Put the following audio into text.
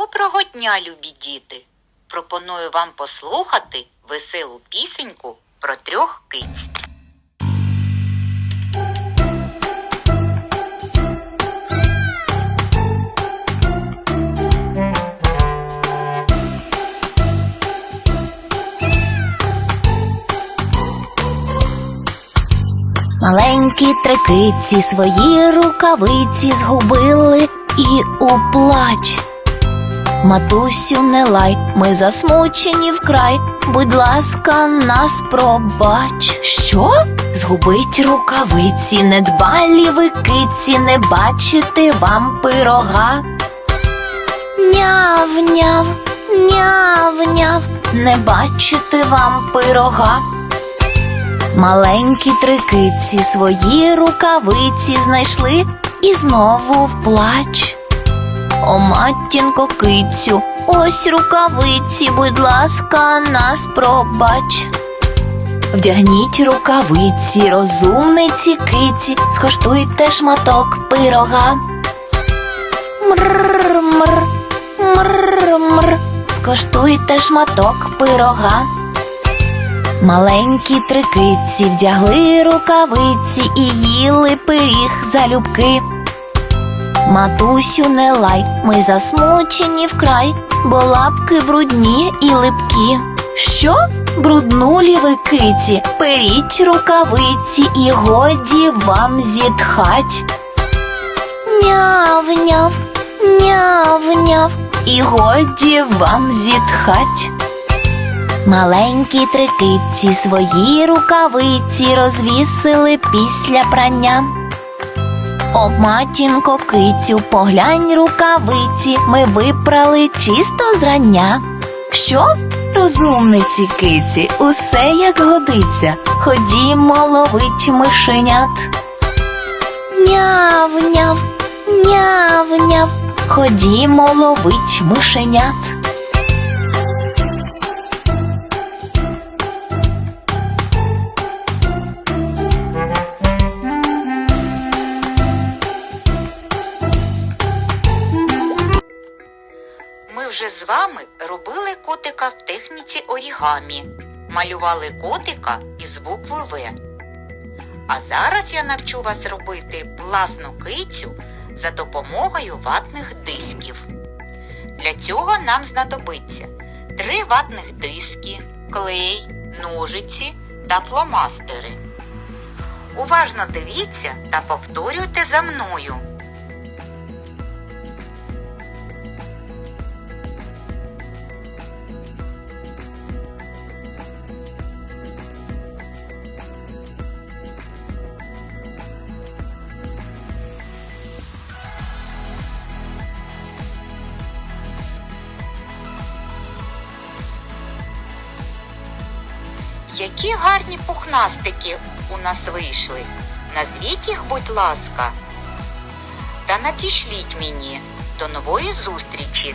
Доброго дня, любі діти! Пропоную вам послухати веселу пісеньку про трьох киць. Маленькі трикиці свої рукавиці згубили і у плач. Матусю, не лай, ми засмучені вкрай, будь ласка, нас пробач. Що? Згубить рукавиці, недбалі ви киці, не бачити вам пирога. Няв, няв, няв, няв, не бачити вам пирога. Маленькі трикиці свої рукавиці знайшли і знову в плач. О, матінко кицю, ось рукавиці, будь ласка, нас пробач. Вдягніть рукавиці, розумниці киці, скоштуйте шматок пирога. Мр, мр, мр, мр, скоштуйте шматок пирога. Маленькі трикиці вдягли рукавиці і їли пиріг залюбки. Матусю, не лай, ми засмучені вкрай, бо лапки брудні і липкі. Що? Бруднулі ви киці, періть рукавиці і годі вам зітхать. Няв, няв, няв, няв, і годі вам зітхать. Маленькі трикиці свої рукавиці розвісили після прання. О, матінко кицю, поглянь рукавиці, ми випрали чисто зрання. Що? Розумниці киці, усе як годиться, ходімо ловить мишенят. Няв, няв, няв, няв, ходімо ловить мишенят. Вже з вами робили котика в техніці орігамі, малювали котика із букви В. А зараз я навчу вас робити власну кицю за допомогою ватних дисків. Для цього нам знадобиться три ватних диски, клей, ножиці та фломастери. Уважно дивіться та повторюйте за мною. Які гарні пухнастики у нас вийшли. Назвіть їх, будь ласка. Та надішліть мені. До нової зустрічі!